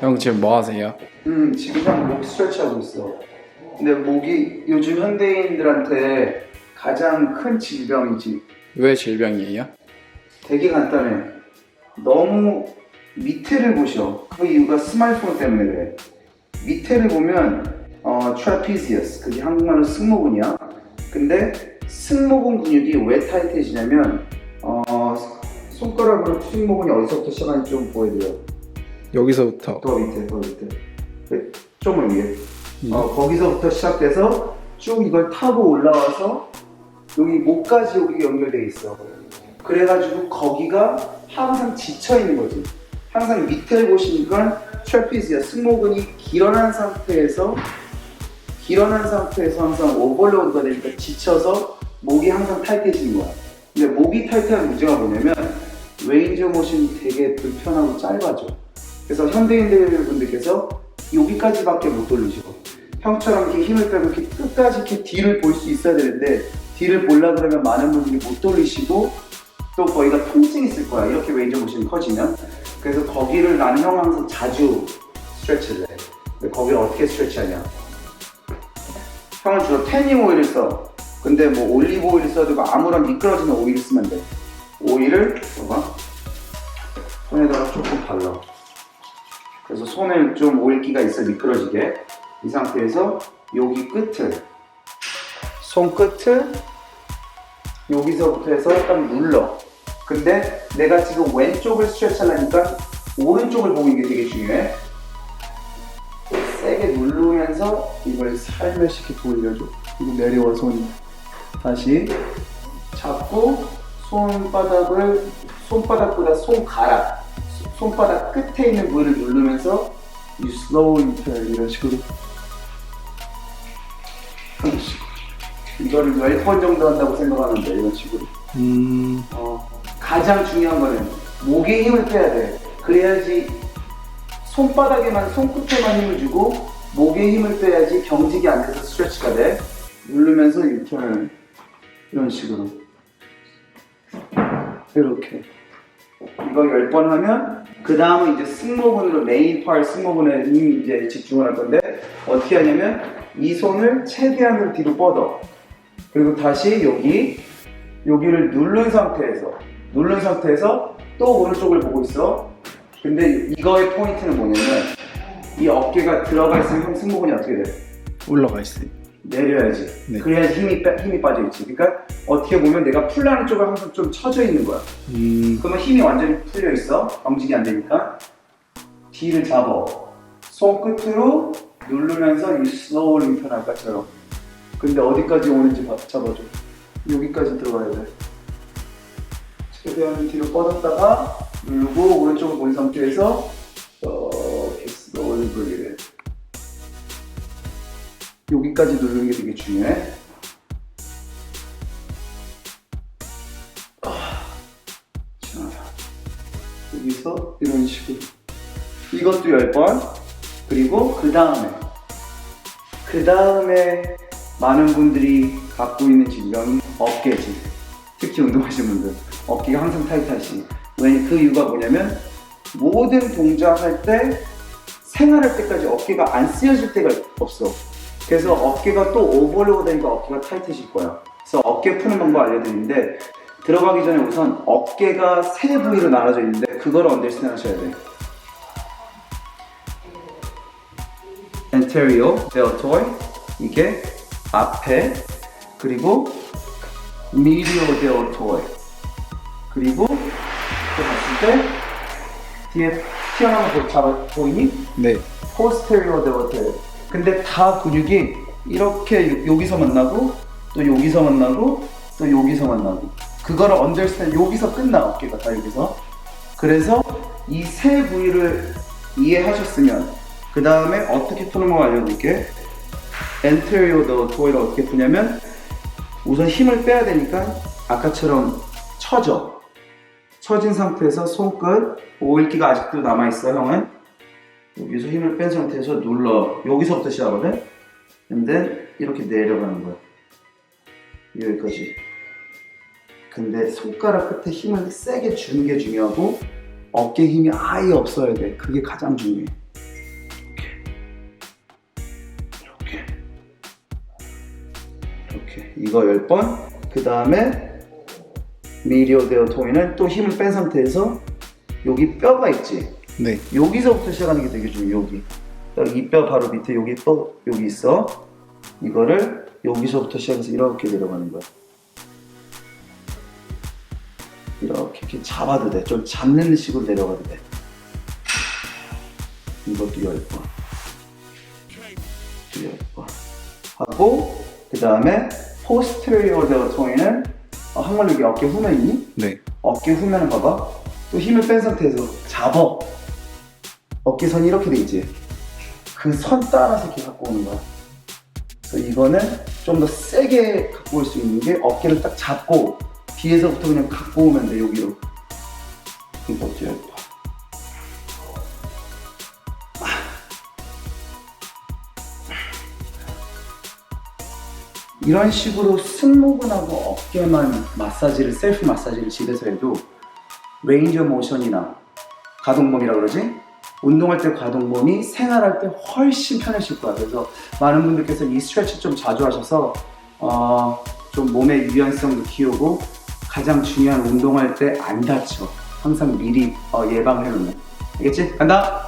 형 지금 뭐 하세요? 음, 지금 형 목 스트레치 하고 있어. 근데 목이 요즘 현대인들한테 가장 큰 질병이지. 왜 질병이에요? 되게 간단해. 너무 밑에를 보셔. 그 이유가 스마트폰 때문에 그래. 밑에를 보면 어, trapezius, 그게 한국말로 승모근이야. 근데 승모근 근육이 왜 타이트해지냐면 어, 손가락으로 승모근이 어디서부터 시작하는지 좀 보여드려. 여기서부터 더 밑에, 더 밑에. 네, 좀을 위에. 어, 거기서부터 시작돼서 쭉 이걸 타고 올라와서 여기 목까지 여기 연결돼 있어. 그래가지고 거기가 항상 지쳐 있는 거지. 항상 밑에 보시니까 트래피즈야 승모근이 길어난 상태에서 길어난 상태에서 항상 오버로드가 되니까 지쳐서 목이 항상 타이트해지는 거야. 근데 목이 타이트한 문제가 뭐냐면 레인저 모션이 되게 불편하고 짧아져. 그래서 현대인들 분들께서 여기까지밖에 못 돌리시고 형처럼 이렇게 힘을 빼고 이렇게 끝까지 이렇게 뒤를 볼 수 있어야 되는데 뒤를 보려 그러면 많은 분들이 못 돌리시고 또 거기가 통증이 있을 거야. 이렇게 레인저 모션이 커지면. 그래서 거기를 나는 형 항상 자주 스트레치를 해. 근데 거기를 어떻게 스트레치하냐? 형은 주로 태닝 오일을 써 근데 뭐 올리브 오일을 써도 되고 아무런 미끄러지는 오일을 쓰면 돼. 오일을 봐봐 손을 좀 오일기가 있어 미끄러지게. 이 상태에서 여기 끝을 손 끝을 여기서부터 해서 딱 눌러. 근데 내가 지금 왼쪽을 스트레치 하려니까 오른쪽을 보고 있는 게 되게 중요해. 세게 누르면서 이걸 살며시 이렇게 돌려줘. 그리고 내려와 손이. 다시 잡고 손바닥을 손바닥보다 손가락 손바닥 끝에 있는 부위를 누르면서 you slowly turn 이런 식으로. 이런 식으로 이거를 10번 정도 한다고 생각하는데 이런 식으로. 음... 어, 가장 중요한 거는 목에 힘을 빼야 돼. 그래야지 손바닥에만 손끝에만 힘을 주고 목에 힘을 빼야지 경직이 안 돼서 스트레치가 돼. 누르면서 유턴을 이런 식으로. 이렇게 이거 10번 하면 그 다음은 이제 승모근으로 메인 파트 승모근에 힘 이제 집중을 할 건데 어떻게 하냐면 이 손을 최대한으로 뒤로 뻗어 그리고 다시 여기 여기를 누른 상태에서 누른 상태에서 또 오른쪽을 보고 있어 근데 이거의 포인트는 뭐냐면 이 어깨가 들어가 있으면 형 승모근이 어떻게 돼? 올라가 있어요 내려야지. 네. 그래야지 힘이, 빼- 힘이 빠져있지. 그러니까 어떻게 보면 내가 풀라는 쪽을 항상 좀 쳐져 있는 거야. 음... 그러면 힘이 완전히 풀려 있어. 경직이 안 되니까. 뒤를 잡아. 손끝으로 누르면서 이 슬로우를 편할 것처럼. 근데 어디까지 오는지 봐- 잡아줘. 여기까지 들어가야 돼. 최대한 뒤로 뻗었다가 누르고 오른쪽을 본 상태에서 이렇게 슬로우를 돌리래. 여기까지 누르는 게 되게 중요해. 자, 여기서 이런 식으로. 이것도 10번. 그리고 그 다음에. 그 다음에 많은 분들이 갖고 있는 질병이 어깨지. 특히 운동하시는 분들. 어깨가 항상 타이트하시. 왜그 이유가 뭐냐면 모든 동작할 때 생활할 때까지 어깨가 안 쓰여질 때가 없어. 그래서 어깨가 또 오버로드 되니까 어깨가 타이트해질 거야. 그래서 어깨 푸는 방법 알려드리는데 들어가기 전에 우선 어깨가 세 부위로 나눠져 있는데 그거를 언더스탠 하셔야 돼. anterior deltoid 이게 앞에 그리고 medial deltoid 그리고 또 봤을 때 뒤에 튀어나온 거 잡아 보이니? 네 포스테리어 데버텔 근데 다 근육이 이렇게 요- 여기서 만나고 또 여기서 만나고 또 여기서 만나고. 그거를 언더스탠 여기서 끝나 어깨가 다 여기서. 그래서 이 세 부위를 이해하셨으면 그 다음에 어떻게 푸는 거 알려드릴게. 엔테리어 더 토이를 어떻게 푸냐면 우선 힘을 빼야 되니까 아까처럼 쳐져. 처진 상태에서 손끝 오일기가 아직도 남아있어 형은 여기서 힘을 뺀 상태에서 눌러 여기서부터 시작하거든 근데 이렇게 내려가는 거야 여기까지 근데 손가락 끝에 힘을 세게 주는 게 중요하고 어깨 힘이 아예 없어야 돼. 그게 가장 중요해. 이렇게. 이렇게. 이거 10번. 그 다음에 데어 토이는 또 힘을 뺀 상태에서 여기 뼈가 있지. 네. 여기서부터 시작하는 게 되게 중요해. 여기. 딱이뼈 바로 밑에 여기 뼈 여기 있어. 이거를 여기서부터 시작해서 이렇게 내려가는 거야. 이렇게, 이렇게 잡아도 돼. 좀 잡는 식으로 내려가도 돼. 이것도 10번. 10번. 하고, 그 다음에, 데어 토이는, 어, 한번 여기 어깨 후면 있니? 네. 어깨 후면을 봐봐. 또 힘을 뺀 상태에서 잡어. 어깨선이 이렇게 돼 있지. 그 선 따라서 이렇게 갖고 오는 거야. 그래서 이거는 좀 더 세게 갖고 올 수 있는 게 어깨를 딱 잡고 뒤에서부터 그냥 갖고 오면 돼 여기로. 이것도 예뻐. 이런 식으로 승모근하고 어깨만 마사지를 셀프 마사지를 집에서 해도 레인저 모션이나 가동범이라 그러지? 운동할 때 가동범이 생활할 때 훨씬 편해질 거야. 그래서 많은 분들께서 이 스트레치 좀 자주 하셔서 어, 좀 몸의 유연성도 키우고 가장 중요한 운동할 때 안 다쳐. 항상 미리 어, 예방해 놓는. 알겠지? 간다.